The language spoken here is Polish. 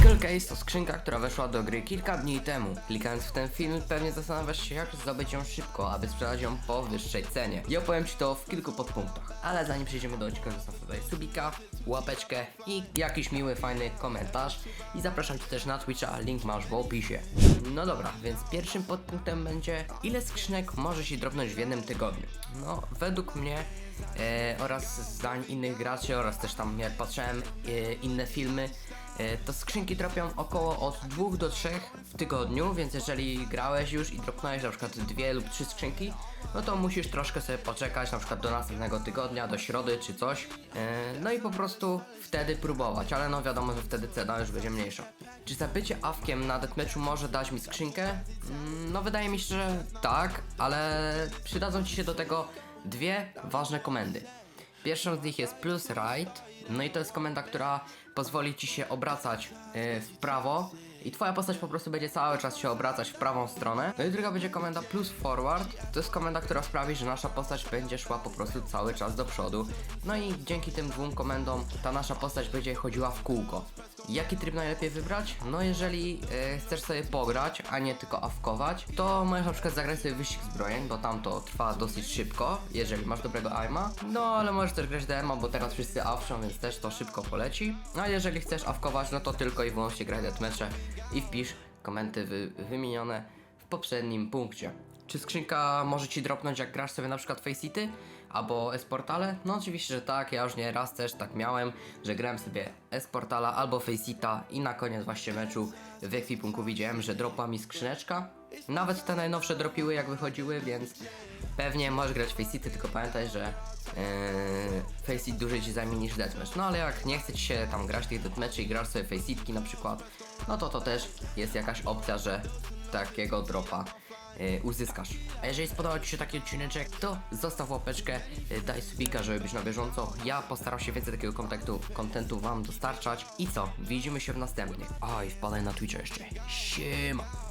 Pickle Case to skrzynka, która weszła do gry kilka dni temu. Klikając w ten film pewnie zastanawiasz się jak zdobyć ją szybko, aby sprzedać ją po wyższej cenie. I opowiem Ci to w kilku podpunktach. Ale zanim przejdziemy do odcinka, zostaw tutaj subika, łapeczkę i jakiś miły, fajny komentarz. I zapraszam Cię też na Twitcha, link masz w opisie. No dobra, więc pierwszym podpunktem będzie ile skrzynek może się dropnąć w jednym tygodniu. No, według mnie e, oraz zdań innych graczy oraz też tam jak patrzyłem e, inne filmy, to skrzynki tropią około od 2 do 3 w tygodniu, więc jeżeli grałeś już i dropnąłeś na przykład dwie lub trzy skrzynki, no to musisz troszkę sobie poczekać, na przykład do następnego tygodnia, do środy czy coś, e, no i po prostu wtedy próbować, ale no wiadomo, że wtedy cena już będzie mniejsza. Czy zabycie awkiem na deathmatchu może dać mi skrzynkę? Mm, No wydaje mi się, że tak, ale przydadzą Ci się do tego dwie ważne komendy. Pierwszą z nich jest plus right, no i to jest komenda, która pozwoli ci się obracać yy, w prawo i twoja postać po prostu będzie cały czas się obracać w prawą stronę. No i druga będzie komenda plus forward, to jest komenda, która sprawi, że nasza postać będzie szła po prostu cały czas do przodu. No i dzięki tym dwóm komendom ta nasza postać będzie chodziła w kółko. Jaki tryb najlepiej wybrać? No jeżeli e, chcesz sobie pograć, a nie tylko awkować, to możesz na przykład zagrać sobie wyścig zbrojeń, bo tam to trwa dosyć szybko, jeżeli masz dobrego aima. No ale możesz też grać DMA, bo teraz wszyscy awszą, więc też to szybko poleci. No a jeżeli chcesz awkować, no to tylko i wyłącznie graj deathmatche i wpisz komenty wy, wymienione w poprzednim punkcie. Czy skrzynka może ci dropnąć jak grasz sobie na przykład Faceit albo Esportale? No oczywiście, że tak, ja już nie raz też tak miałem, że grałem sobie Esportala albo Faceita i na koniec właśnie meczu w ekwipunku widziałem, że dropa mi skrzyneczka. Nawet te najnowsze dropiły jak wychodziły, więc pewnie możesz grać Faceity, tylko pamiętaj, że Yy, Faceit dłużej ci zajmie niż Deathmatch. No ale jak nie chce ci się tam grać tych Deathmatchy i grasz sobie Faceitki na przykład, no to to też jest jakaś opcja, że takiego dropa yy, uzyskasz. A jeżeli spodobał Ci się taki odcineczek, to zostaw łapeczkę, yy, daj subika, żeby być na bieżąco. Ja postaram się więcej takiego kontentu, kontentu Wam dostarczać. I co? Widzimy się w następnych. I wpadaj na Twitcha jeszcze. Siema!